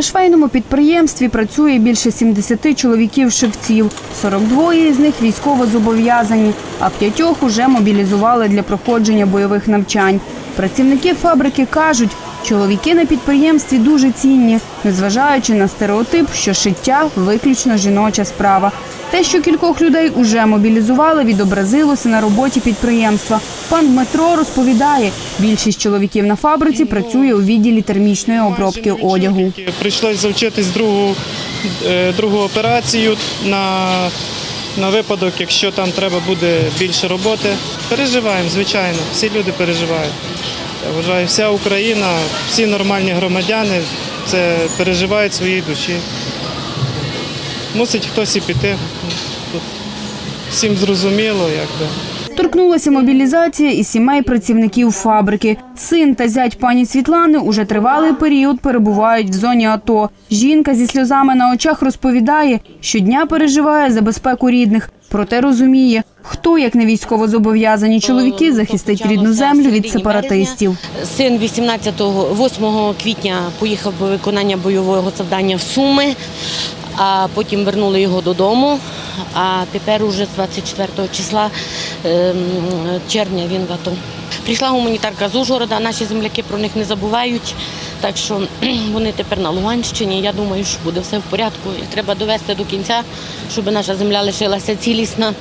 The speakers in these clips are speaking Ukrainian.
На швейному підприємстві працює більше 70 чоловіків-шевців. 42 із них військово зобов'язані, а п'ятьох уже мобілізували для проходження бойових навчань. Працівники фабрики кажуть, чоловіки на підприємстві дуже цінні, незважаючи на стереотип, що шиття виключно жіноча справа. Те, що кількох людей уже мобілізували, відобразилося на роботі підприємства. Пан Дмитро розповідає, більшість чоловіків на фабриці працює у відділі термічної обробки одягу. Прийшлось завчитись другу, е, другу операцію на, на випадок, якщо там треба буде більше роботи. Переживаємо, звичайно, всі люди переживають. Я вважаю, вся Україна, всі нормальні громадяни це переживають своїй душі. Мусить хтось і піти. Тут всім зрозуміло, якби. Торкнулася мобілізація і сімей працівників фабрики. Син та зять пані Світлани уже тривалий період перебувають в зоні АТО. Жінка зі сльозами на очах розповідає, щодня переживає за безпеку рідних. Проте розуміє, хто, як не військовозобов'язані чоловіки, захистить рідну землю від сепаратистів. Син 18 8 квітня поїхав по виконання бойового завдання в Суми, а потім вернули його додому. А тепер уже з 24 числа червня він в АТО. Прийшла гуманітарка з Ужгорода, наші земляки про них не забувають. Так що вони тепер на Луганщині. Я думаю, що буде все в порядку. І треба довести до кінця, щоб наша земля лишилася цілісна.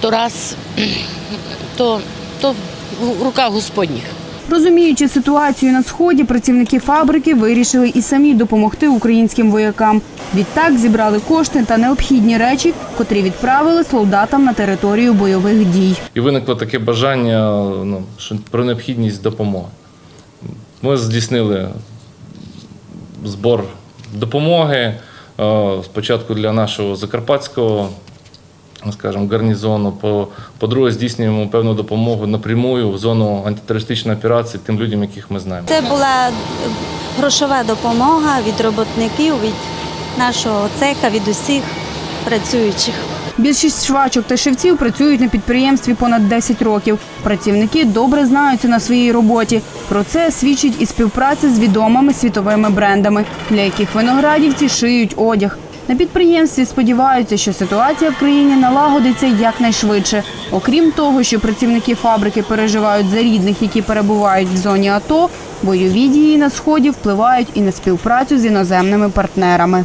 То раз, то, то в руках Господніх. Розуміючи ситуацію на сході, працівники фабрики вирішили і самі допомогти українським воякам. Відтак зібрали кошти та необхідні речі, котрі відправили солдатам на територію бойових дій. І виникло таке бажання ну, про необхідність допомоги. Ми здійснили збор допомоги е, спочатку для нашого закарпатського скажімо, гарнізону. По- По-друге, здійснюємо певну допомогу напрямую в зону антитерористичної операції тим людям, яких ми знаємо. Це була грошова допомога від роботників, від нашого цеха, від усіх працюючих. Більшість швачок та шевців працюють на підприємстві понад 10 років. Працівники добре знаються на своїй роботі. Про це свідчить і співпраця з відомими світовими брендами, для яких виноградівці шиють одяг. На підприємстві сподіваються, що ситуація в країні налагодиться якнайшвидше. Окрім того, що працівники фабрики переживають за рідних, які перебувають в зоні АТО, бойові дії на сході впливають і на співпрацю з іноземними партнерами.